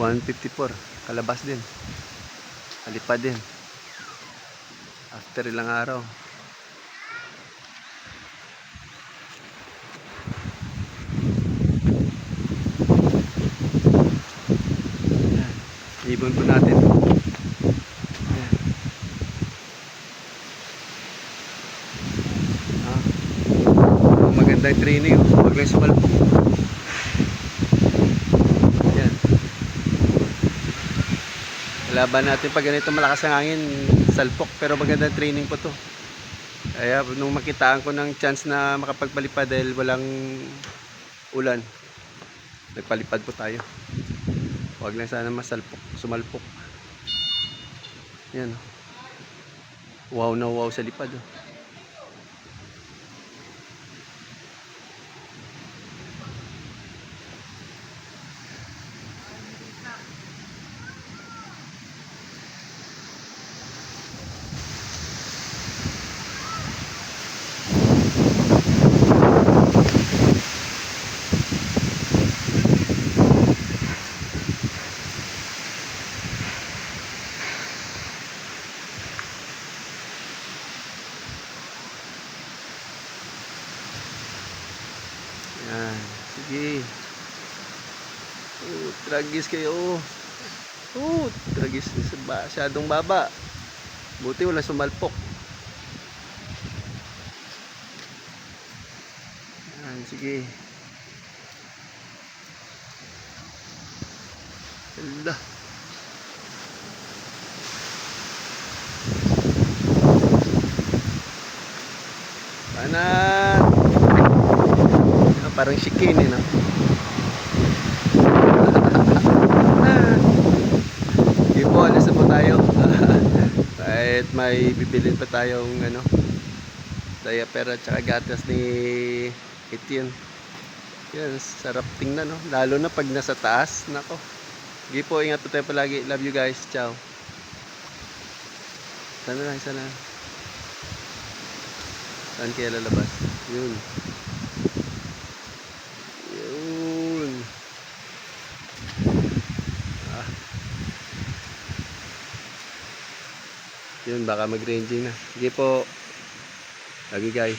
154. Kalabas din. Alipad din. After ilang araw. Ibon po natin. Ah. Oh, magandang training. Huwag lang sumalpok. Yan. Laban natin pag ganito malakas ang hangin, salpok. Pero magandang training po to. Kaya nung makitaan ko ng chance na makapagpalipad dahil walang ulan, nagpalipad po tayo. Huwag lang sana masalpok, sumalpok. Yan. Wow na wow sa lipad. Oh. Yan. Sige. Oh, tragis kayo. Oh, tragis. Masyadong baba. Buti wala sumalpok. Yan, sige. Hala. Kanan. Ah, parang chicken eh, no? Sige po, alis na po tayo. Kahit may bibilin pa tayong ano, diaper at saka gatas ni Etienne. Yan, sarap tingnan, no? Lalo na pag nasa taas. Nako. Sige po, ingat po tayo palagi. Love you guys. Ciao. Sana lang, sana. Saan kaya lalabas? Yun. Yun, baka mag-ranging na. Sige po. Lagi guys.